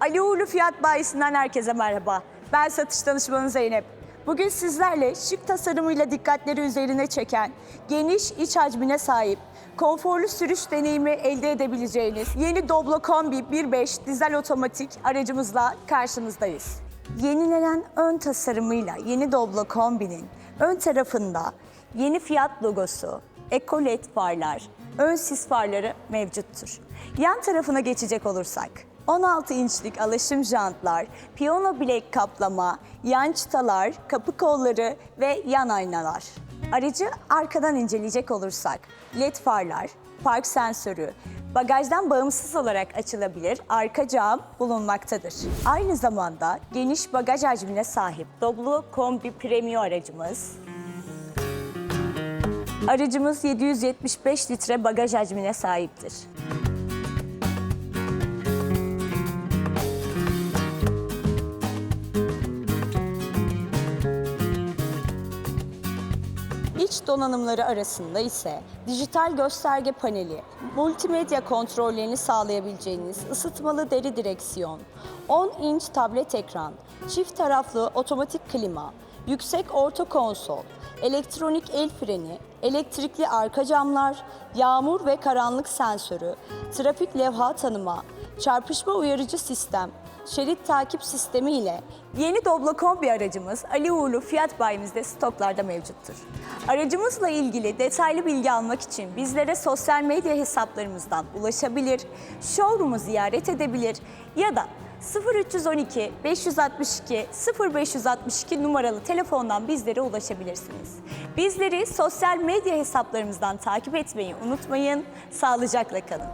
Ali Uğurlu Fiyat Bayisi'nden herkese merhaba. Ben satış danışmanı Zeynep. Bugün sizlerle şık tasarımıyla dikkatleri üzerine çeken, geniş iç hacmine sahip, konforlu sürüş deneyimi elde edebileceğiniz yeni Doblo Kombi 1.5 dizel otomatik aracımızla karşınızdayız. Yenilenen ön tasarımıyla yeni Doblo Kombi'nin ön tarafında yeni Fiat logosu, Eko LED farlar, ön sis farları mevcuttur. Yan tarafına geçecek olursak, 16 inçlik alaşım jantlar, piyano bilek kaplama, yan çıtalar, kapı kolları ve yan aynalar. Aracı arkadan inceleyecek olursak, led farlar, park sensörü, bagajdan bağımsız olarak açılabilir arka cam bulunmaktadır. Aynı zamanda geniş bagaj hacmine sahip Doblo Kombi Premium aracımız, Aracımız 775 litre bagaj hacmine sahiptir. İç donanımları arasında ise dijital gösterge paneli, multimedya kontrollerini sağlayabileceğiniz ısıtmalı deri direksiyon, 10 inç tablet ekran, çift taraflı otomatik klima, yüksek orta konsol, elektronik el freni, elektrikli arka camlar, yağmur ve karanlık sensörü, trafik levha tanıma, çarpışma uyarıcı sistem, şerit takip sistemi ile yeni Doblo Kombi aracımız Ali Uğurlu Fiyat Bayimizde stoklarda mevcuttur. Aracımızla ilgili detaylı bilgi almak için bizlere sosyal medya hesaplarımızdan ulaşabilir, showroom'u ziyaret edebilir ya da 0312 562 0562 numaralı telefondan bizlere ulaşabilirsiniz. Bizleri sosyal medya hesaplarımızdan takip etmeyi unutmayın. Sağlıcakla kalın.